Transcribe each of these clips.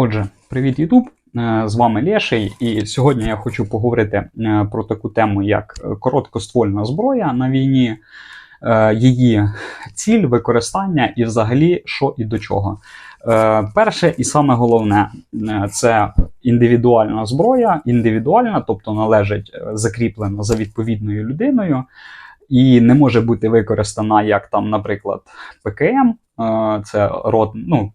Отже, привіт, Ютуб! Е, З вами Лєший, і сьогодні я хочу поговорити е, про таку тему, як е, короткоствольна зброя на війні, її ціль, використання і взагалі що і до чого. Перше і саме головне це індивідуальна зброя, індивідуальна, тобто належить закріплена за відповідною людиною. І не може бути використана як там, наприклад, ПКМ, е, це рот, ну,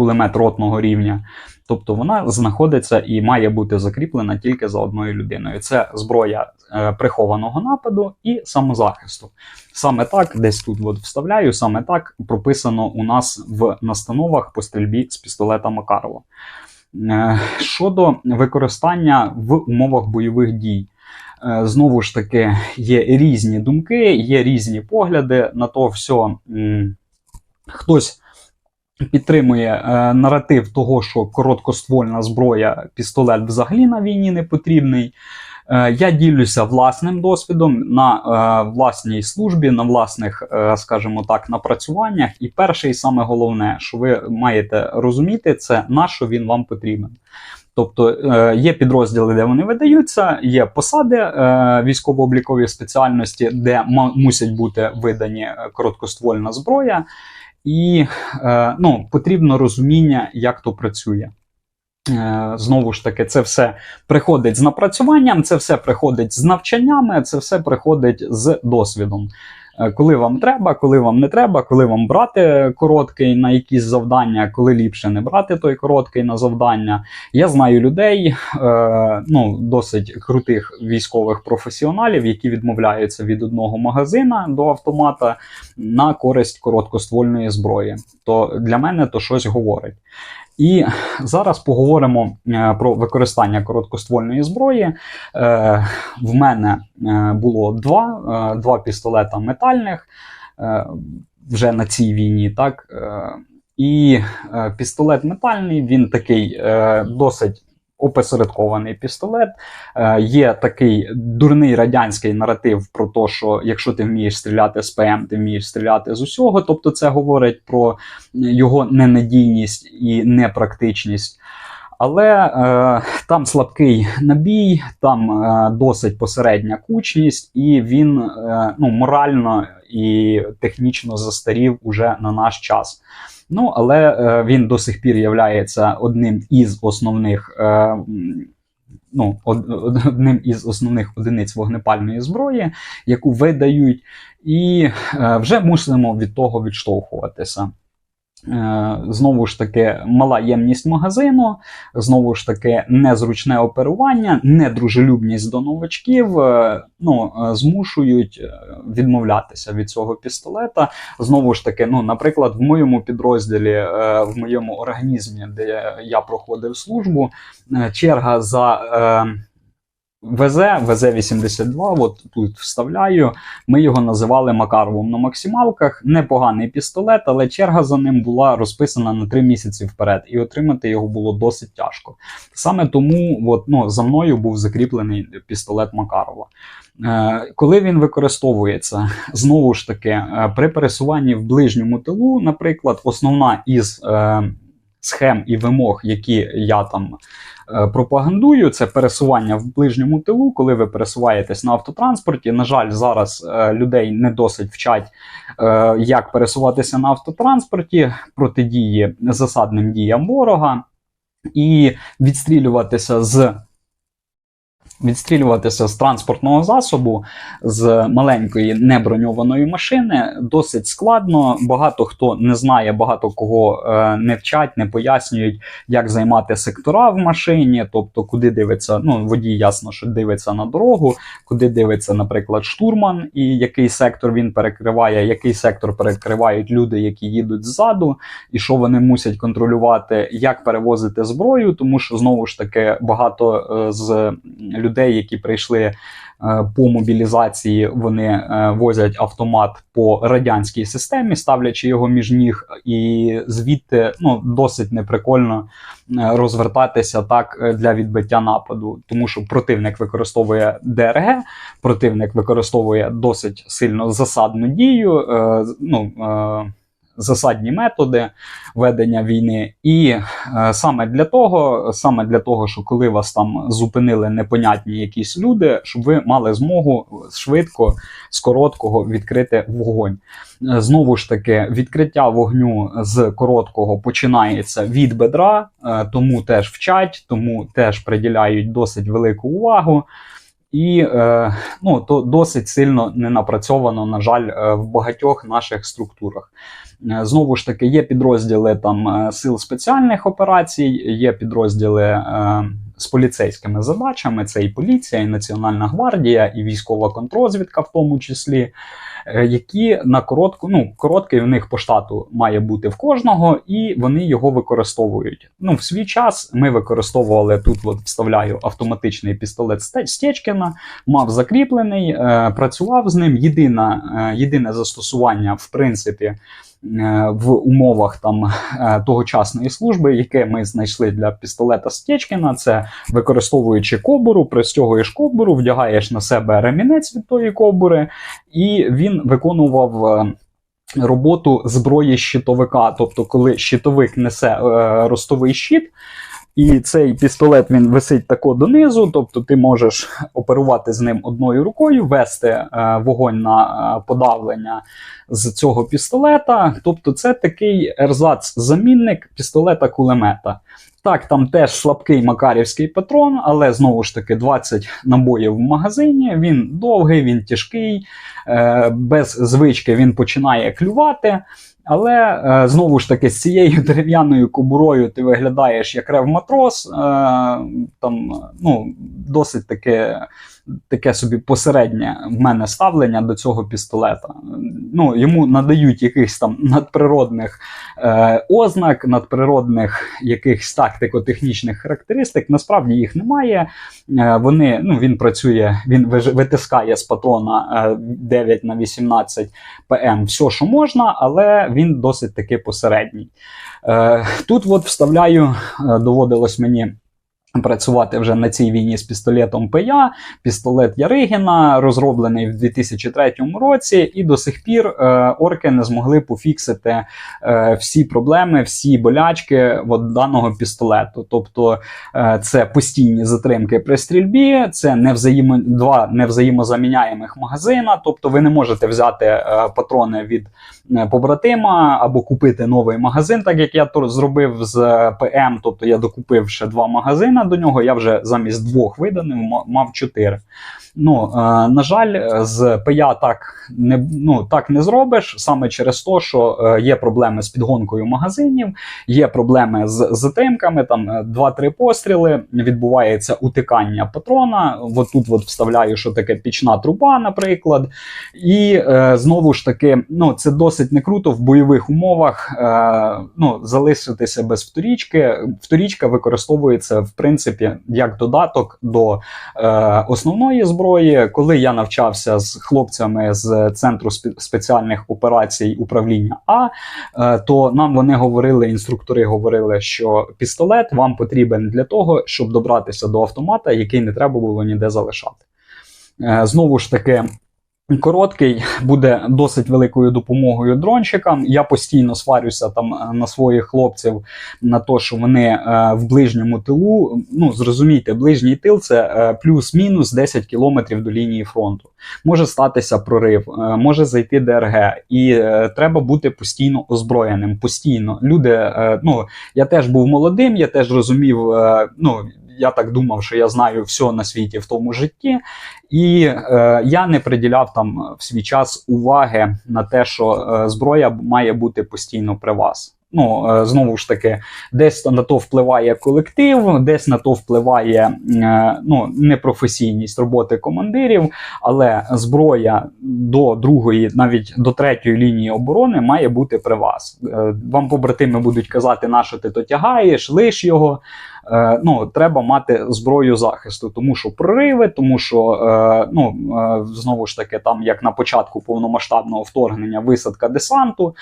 кулемет ротного рівня. Тобто вона знаходиться і має бути закріплена тільки за одною людиною. Це зброя е, прихованого нападу і самозахисту. Саме так, десь тут от вставляю, саме так прописано у нас в настановах по стрільбі з пістолета Макарова. Е, щодо використання в умовах бойових дій. Е, Знову ж таки, є різні думки, є різні погляди на то все. Хтось підтримує е, наратив того, що короткоствольна зброя, пістолет взагалі на війні не потрібний. Е, Я ділюся власним досвідом на е, власній службі, на власних, е, скажімо так, напрацюваннях. І перше, і саме головне, що ви маєте розуміти, це на що він вам потрібен. Тобто е, є підрозділи, де вони видаються, є посади е, військово-облікові спеціальності, де мусять бути видані е, короткоствольна зброя, і е, ну, потрібно розуміння, як то працює. Е, Знову ж таки, це все приходить з напрацюванням, це все приходить з навчаннями, це все приходить з досвідом. Е, Коли вам треба, коли вам не треба, коли вам брати короткий на якісь завдання, коли ліпше не брати той короткий на завдання. Я знаю людей, е, ну, досить крутих військових професіоналів, які відмовляються від одного магазина до автомата на користь короткоствольної зброї. То для мене то щось говорить. І зараз поговоримо е, про використання короткоствольної зброї. Е, в мене е, було два, два пістолета метальних вже на цій війні. Так? І пістолет метальний, він такий досить опосередкований пістолет. Е, є такий дурний радянський наратив про те, що якщо ти вмієш стріляти з ПМ, ти вмієш стріляти з усього. Тобто це говорить про його ненадійність і непрактичність. Але е, там слабкий набій, там е, досить посередня кучність, і він е, ну, морально і технічно застарів уже на наш час. Ну, але е, він до сих пір є одним із основних. Е, Ну, од- од- одним із основних одиниць вогнепальної зброї, яку видають, і е, вже мусимо від того відштовхуватися. Е, Знову ж таки, мала ємність магазину, знову ж таки, незручне оперування, недружелюбність до новачків е, ну, е, змушують відмовлятися від цього пістолета. Знову ж таки, ну, наприклад, в моєму підрозділі, в моєму організмі, де я проходив службу, черга за. ВЗ, ВЗ-82, от тут вставляю. Ми його називали Макаровим на максималках. Непоганий пістолет, але черга за ним була розписана на 3 місяці вперед, і отримати його було досить тяжко. Саме тому от, ну, за мною був закріплений пістолет Макарова. Е, коли він використовується, знову ж таки, е, при пересуванні в ближньому тилу, наприклад, основна із е, схем і вимог, які я там е, пропагандую, це пересування в ближньому тилу, коли ви пересуваєтесь на автотранспорті. На жаль, зараз е, людей не досить вчать, е, як пересуватися на автотранспорті, протидії засадним діям ворога і відстрілюватися з. Відстрілюватися з транспортного засобу з маленької неброньованої машини досить складно. Багато хто не знає, багато кого е, не вчать, не пояснюють, як займати сектора в машині, тобто куди дивиться. Ну водій ясно, що дивиться на дорогу, куди дивиться, наприклад, штурман, і який сектор він перекриває, який сектор перекривають люди, які їдуть ззаду, і що вони мусять контролювати, як перевозити зброю, тому що знову ж таки багато е, з людей, які прийшли е, по мобілізації, вони е, возять автомат по радянській системі, ставлячи його між ніг, і звідти ну досить неприкольно е, розвертатися так для відбиття нападу, тому що противник використовує ДРГ, противник використовує досить сильно засадну дію. ну, засадні методи ведення війни. І е, саме для того, саме для того, що коли вас там зупинили непонятні якісь люди, щоб ви мали змогу швидко з короткого відкрити вогонь. Е, Знову ж таки, відкриття вогню з короткого починається від бедра, е, тому теж вчать, тому теж приділяють досить велику увагу. І е, ну, то досить сильно не напрацьовано, на жаль, е, в багатьох наших структурах. Е, Знову ж таки, є підрозділи там е, сил спеціальних операцій, є підрозділи е, з поліцейськими задачами. Це і поліція, і Національна гвардія, і військова контрозвідка, в тому числі, е, які на коротку, ну короткий у них по штату має бути в кожного, і вони його використовують. Ну, в свій час ми використовували тут. От вставляю автоматичний пістолет Стечкіна, мав закріплений, е, працював з ним. Єдина, е, єдине застосування, в принципі, в умовах там е, тогочасної служби, яке ми знайшли для пістолета Стечкіна, це використовуючи кобуру, пристягуєш кобуру, вдягаєш на себе ремінець від тої кобури, і він виконував. е, Роботу зброї щитовика, тобто, коли щитовик несе е, ростовий щит, і цей пістолет він висить тако донизу, тобто ти можеш оперувати з ним одною рукою, вести е, вогонь на е, подавлення з цього пістолета. Тобто, це такий ерзац-замінник пістолета-кулемета. Так, там теж слабкий макарівський патрон, але знову ж таки 20 набоїв в магазині. Він довгий, він тяжкий, е, без звички він починає клювати. Але е, знову ж таки, з цією дерев'яною кобурою ти виглядаєш як рев-матрос. Е, там ну, досить таке, таке собі посереднє в мене ставлення до цього пістолета. Ну, йому надають якихось там надприродних е, ознак, надприродних якихось тактико-технічних характеристик. Насправді їх немає. Е, вони, ну, він працює, він витискає з патрона е, 9 на 18 ПМ все, що можна, але він досить таки посередній. Е, тут от вставляю, е, доводилось мені. Працювати вже на цій війні з пістолетом ПЯ, пістолет Яригіна, розроблений в 2003 році, і до сих пір е, орки не змогли пофіксити е, всі проблеми, всі болячки от даного пістолету. Тобто е, це постійні затримки при стрільбі, це невзаємо, два невзаємозаміняємих магазина. Тобто ви не можете взяти е, патрони від е, побратима або купити новий магазин, так як я то зробив з е, ПМ. Тобто я докупив ще два магазини до нього. Я вже замість двох виданих мав чотири. Ну, е, на жаль, з ПЯ так не, ну, так не зробиш, саме через те, що е, є проблеми з підгонкою магазинів, є проблеми з затримками, там е, 2-3 постріли, відбувається утикання патрона. От тут от вставляю, що таке пічна труба, наприклад. І е, знову ж таки, ну, це досить не круто в бойових умовах е, ну, залишитися без вторічки. Вторічка використовується, в принципі, як додаток до е, основної зброї. Коли я навчався з хлопцями з центру спеціальних операцій управління А, е, то нам вони говорили, інструктори говорили, що пістолет вам потрібен для того, щоб добратися до автомата, який не треба було ніде залишати. Е, Знову ж таки. Короткий буде досить великою допомогою дрончикам. Я постійно сварюся там е, на своїх хлопців на те, що вони е, в ближньому тилу. Ну зрозумійте, ближній тил це е, плюс-мінус 10 кілометрів до лінії фронту. Може статися прорив, е, може зайти ДРГ, і е, треба бути постійно озброєним. Постійно люди, е, ну я теж був молодим, я теж розумів. Е, ну я так думав, що я знаю все на світі в тому житті. І е, я не приділяв там в свій час уваги на те, що е, зброя має бути постійно при вас. Ну, е, знову ж таки, десь на то впливає колектив, десь на то впливає е, ну, непрофесійність роботи командирів, але зброя до другої, навіть до третьої лінії оборони має бути при вас. Е, Вам побратими будуть казати, на що ти то тягаєш, лиш його. Е, ну, треба мати зброю захисту, тому що прориви, тому що е, ну, е, знову ж таки, там як на початку повномасштабного вторгнення висадка десанту,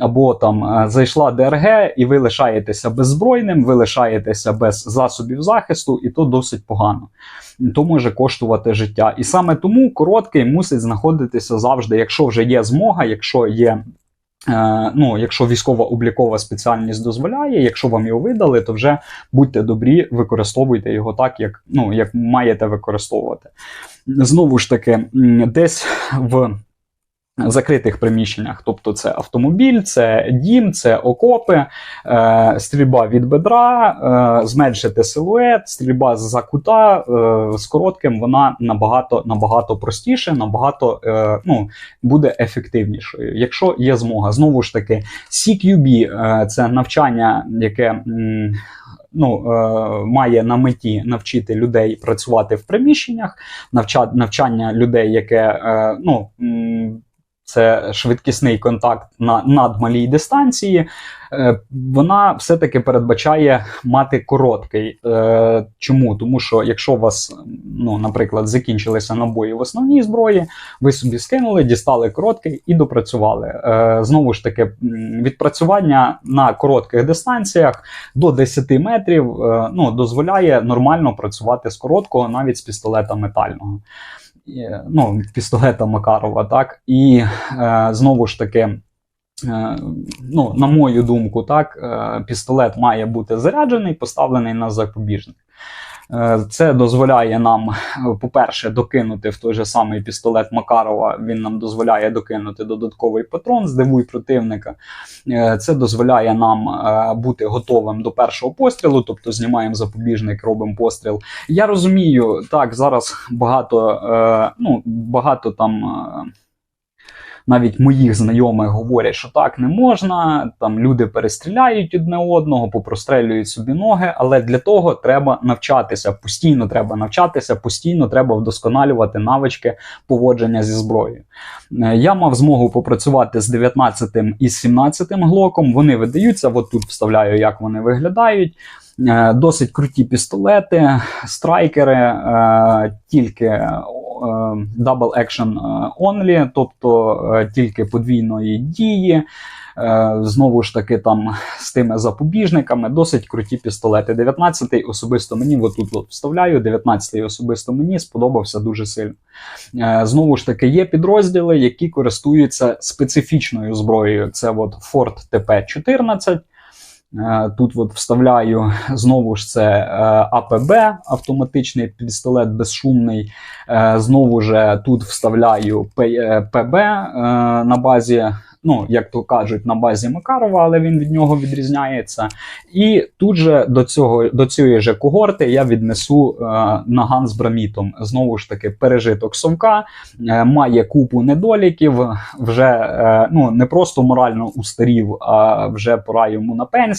або там зайшла ДРГ, і ви лишаєтеся беззбройним, ви лишаєтеся без засобів захисту, і то досить погано. То може коштувати життя. І саме тому короткий мусить знаходитися завжди, якщо вже є змога, якщо є Ну, якщо військова облікова спеціальність дозволяє, якщо вам його видали, то вже будьте добрі, використовуйте його так, як, ну, як маєте використовувати. Знову ж таки, десь в закритих приміщеннях, тобто це автомобіль, це дім, це окопи, е, стрільба від бедра, е, зменшити силует, стрільба з-за кута е, з коротким, вона набагато набагато простіше, набагато е, ну, буде ефективнішою. Якщо є змога, знову ж таки, CQB е, це навчання, яке. м, Ну, е, має на меті навчити людей працювати в приміщеннях, навча, навчання людей, яке е, ну, це швидкісний контакт на надмалій дистанції. Е, Вона все-таки передбачає мати короткий. Е, Чому? Тому що якщо у вас, ну, наприклад, закінчилися набої в основній зброї, ви собі скинули, дістали короткий і допрацювали. Е, Знову ж таки, відпрацювання на коротких дистанціях до 10 метрів ну, дозволяє нормально працювати з короткого, навіть з пістолета метального. Ну, пістолета Макарова, так. І е, знову ж таки. Е, Ну, на мою думку, так, е, пістолет має бути заряджений, поставлений на запобіжник. Е, Це дозволяє нам, по-перше, докинути в той же самий пістолет Макарова. Він нам дозволяє докинути додатковий патрон, здивуй противника. Е, Це дозволяє нам е, бути готовим до першого пострілу, тобто знімаємо запобіжник, робимо постріл. Я розумію, так, зараз багато, ну, багато там. Навіть моїх знайомих говорять, що так не можна, там люди перестріляють одне одного, попрострелюють собі ноги, але для того треба навчатися, постійно треба навчатися, постійно треба вдосконалювати навички поводження зі зброєю. Е, Я мав змогу попрацювати з 19 і з 17 глоком. Вони видаються, от тут вставляю, як вони виглядають. Е, Досить круті пістолети, страйкери, е, тільки е, double action only, тобто тільки подвійної дії. Знову ж таки, там з тими запобіжниками досить круті пістолети. 19-й особисто мені, отут от вставляю, 19-й особисто мені сподобався дуже сильно. Знову ж таки, є підрозділи, які користуються специфічною зброєю. Це от Ford TP-14. Е, Тут от вставляю знову ж це е, АПБ, автоматичний пістолет безшумний. Е, Знову ж тут вставляю ПБ на базі, ну як то кажуть, на базі Макарова, але він від нього відрізняється. І тут же до цього до цієї же когорти я віднесу наган з брамітом. Знову ж таки, пережиток совка має купу недоліків. Вже ну не просто морально устарів, а вже пора йому на пенсію.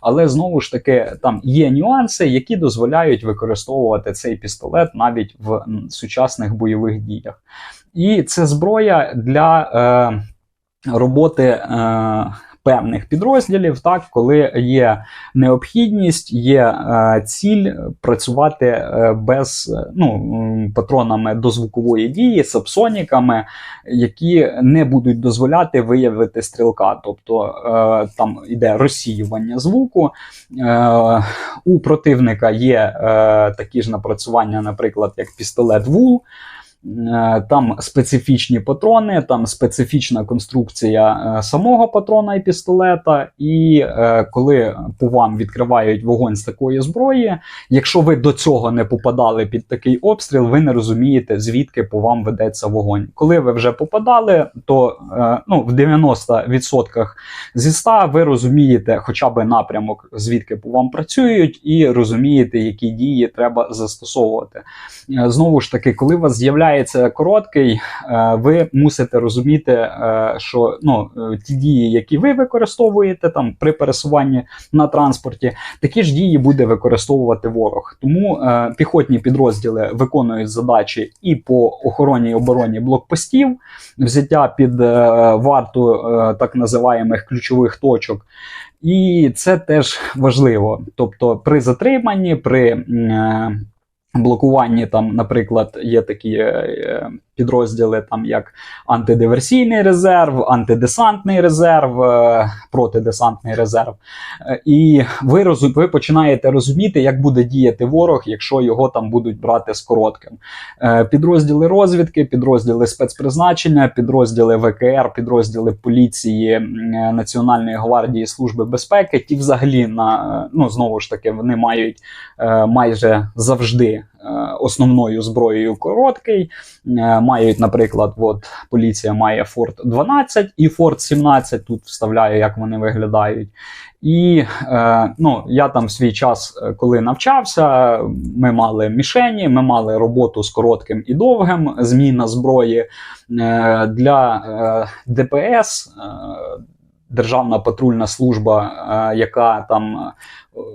Але знову ж таки, там є нюанси, які дозволяють використовувати цей пістолет навіть в сучасних бойових діях. І це зброя для е, роботи. Е, Певних підрозділів, так, коли є необхідність, є е, ціль працювати е, без е, ну, патронами дозвукової дії, сапсоніками, які не будуть дозволяти виявити стрілка. Тобто там іде розсіювання звуку. У противника є такі ж напрацювання, наприклад, як пістолет ВУЛ. Е, Там специфічні патрони, там специфічна конструкція е, самого патрона і пістолета. І е, коли по вам відкривають вогонь з такої зброї, якщо ви до цього не попадали під такий обстріл, ви не розумієте, звідки по вам ведеться вогонь. Коли ви вже попадали, то ну, в 90% зі 100 ви розумієте хоча б напрямок, звідки по вам працюють, і розумієте, які дії треба застосовувати. Знову ж таки, коли у вас з'являється короткий, е, ви мусите розуміти, е, що ну, е, ті дії, які ви використовуєте там при пересуванні на транспорті, такі ж дії буде використовувати ворог. Тому піхотні підрозділи виконують задачі і по охороні і обороні блокпостів, взяття під варту так називаємих ключових точок. І це теж важливо. Тобто, при затриманні, при блокуванні, там, наприклад, є такі е, підрозділи, там як антидиверсійний резерв, антидесантний резерв, е, протидесантний резерв. Е, І ви розу- ви починаєте розуміти, як буде діяти ворог, якщо його там будуть брати з коротким. Е, Підрозділи розвідки, підрозділи спецпризначення, підрозділи ВКР, підрозділи поліції, Національної гвардії служби безпеки. Ті, взагалі, на ну знову ж таки, вони мають майже завжди основною зброєю короткий. Мають, наприклад, от поліція має Форт 12 і Форт 17. Тут вставляю, як вони виглядають. І е, ну, я там свій час, е, коли навчався, ми мали мішені, ми мали роботу з коротким і довгим, зміна зброї е, для е, ДПС. Е, Державна патрульна служба, е, яка там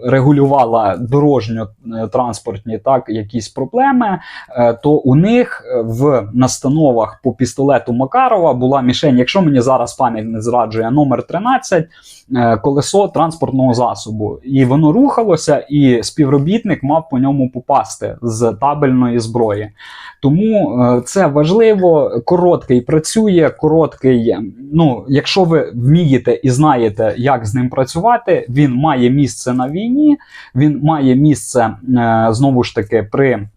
регулювала дорожньо-транспортні так якісь проблеми, е, то у них е, в настановах по пістолету Макарова була мішень, якщо мені зараз пам'ять не зраджує, номер 13, е, колесо транспортного засобу. І воно рухалося, і співробітник мав по ньому попасти з табельної зброї. Тому це важливо. Короткий працює, короткий. Ну, якщо ви вмієте і знаєте, як з ним працювати, він має місце на війні, він має місце е, знову ж таки при.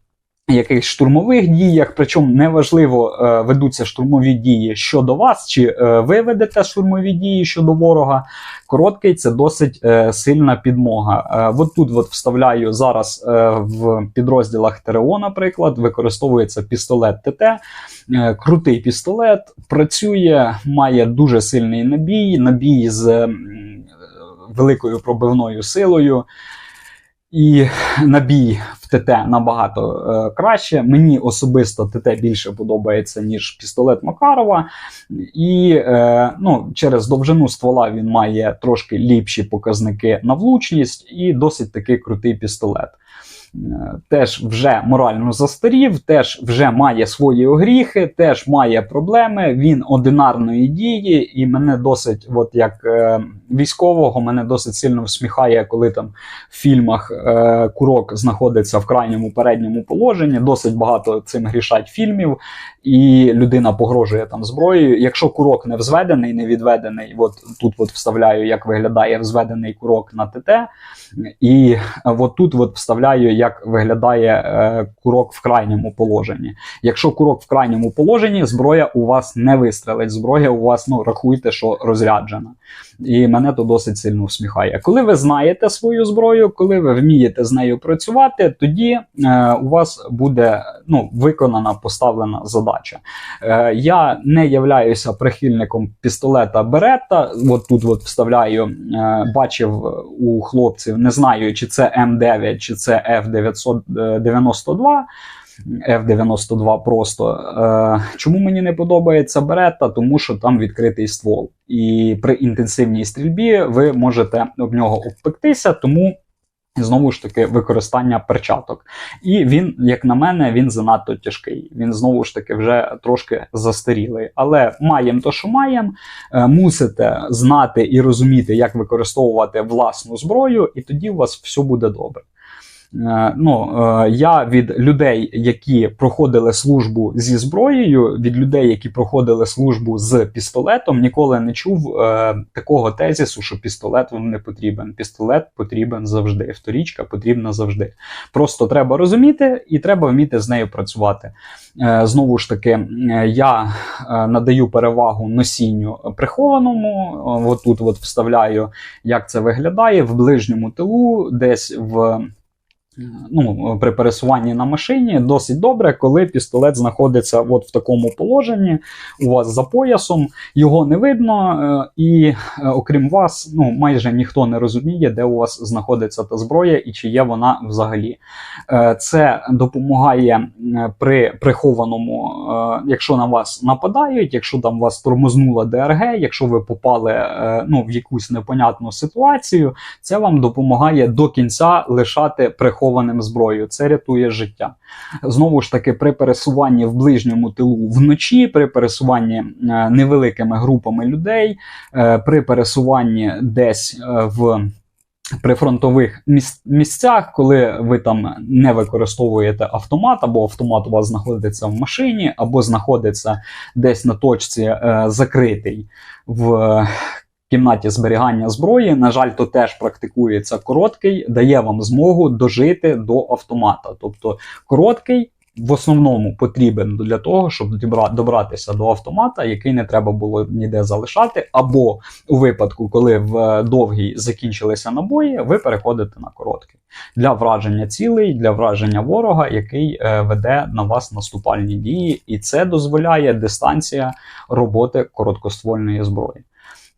Якихось штурмових діях, причому неважливо, е, ведуться штурмові дії щодо вас, чи е, ви ведете штурмові дії щодо ворога. Короткий це досить сильна підмога. От тут от вставляю зараз в підрозділах ТРО, наприклад, використовується пістолет ТТ. Крутий пістолет, працює, має дуже сильний набій, набій з великою пробивною силою. І набій в ТТ набагато е, краще. Мені особисто ТТ більше подобається, ніж пістолет Макарова. І е, ну, через довжину ствола він має трошки ліпші показники на влучність і досить такий крутий пістолет. Теж вже морально застарів, теж вже має свої огріхи, теж має проблеми. Він одинарної дії, і мене досить, от як е, військового, мене досить сильно всміхає, коли там в фільмах е, курок знаходиться в крайньому передньому положенні. Досить багато цим грішать фільмів, і людина погрожує там зброєю. Якщо курок не взведений, не відведений, от тут от вставляю, як виглядає взведений курок на ТТ, і от тут от вставляю, як виглядає е, курок в крайньому положенні. Якщо курок в крайньому положенні, зброя у вас не вистрелить. Зброя у вас, ну рахуйте, що розряджена. І мене то досить сильно всміхає. Коли ви знаєте свою зброю, коли ви вмієте з нею працювати, тоді е, у вас буде ну, виконана поставлена задача. Е, я не являюся прихильником пістолета Беретта. От тут от вставляю, е, бачив у хлопців, не знаю, чи це М9, чи це F992. F92 просто. Е, чому мені не подобається Беретта? Тому що там відкритий ствол. І при інтенсивній стрільбі ви можете об нього обпектися, тому. Знову ж таки, використання перчаток. І він, як на мене, він занадто тяжкий. Він знову ж таки вже трошки застарілий. Але маємо то, що маємо. Е, мусите знати і розуміти, як використовувати власну зброю, і тоді у вас все буде добре. Е, Ну, е, я від людей, які проходили службу зі зброєю, від людей, які проходили службу з пістолетом, ніколи не чув е, такого тезісу, що пістолет вам не потрібен. Пістолет потрібен завжди. Вторічка потрібна завжди. Просто треба розуміти і треба вміти з нею працювати. Знову ж таки, я надаю перевагу носінню прихованому. Е, От тут от вставляю, як це виглядає в ближньому тилу, десь в ну, при пересуванні на машині досить добре, коли пістолет знаходиться от в такому положенні, у вас за поясом, його не видно, е, і е, окрім вас, ну, майже ніхто не розуміє, де у вас знаходиться та зброя і чи є вона взагалі. Е, Це допомагає при прихованому, якщо на вас нападають, якщо там вас тормознула ДРГ, якщо ви попали ну, в якусь непонятну ситуацію, це вам допомагає до кінця лишати прихованим зброю. Це рятує життя. Знову ж таки, при пересуванні в ближньому тилу вночі, при пересуванні е, невеликими групами людей, е, при пересуванні десь е, в прифронтових міс- місцях, коли ви там не використовуєте автомат, або автомат у вас знаходиться в машині, або знаходиться десь на точці е, закритий в кімнаті зберігання зброї. На жаль, то теж практикується короткий, дає вам змогу дожити до автомата. Тобто короткий. В основному потрібен для того, щоб добратися до автомата, який не треба було ніде залишати, або у випадку, коли в е, довгій закінчилися набої, ви переходите на короткий для враження цілей, для враження ворога, який е, веде на вас наступальні дії, і це дозволяє дистанція роботи короткоствольної зброї.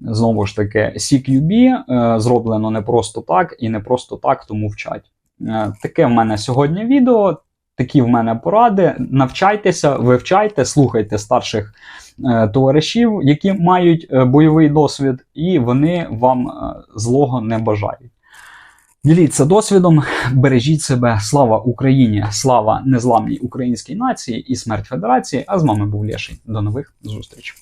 Знову ж таки, CQB е, зроблено не просто так і не просто так, тому вчать. Е, таке в мене сьогодні відео. Такі в мене поради. Навчайтеся, вивчайте, слухайте старших е, товаришів, які мають е, бойовий досвід, і вони вам е, злого не бажають. Діліться досвідом, бережіть себе. Слава Україні! Слава незламній українській нації і смерть Федерації. А з вами був Лєший. До нових зустрічей.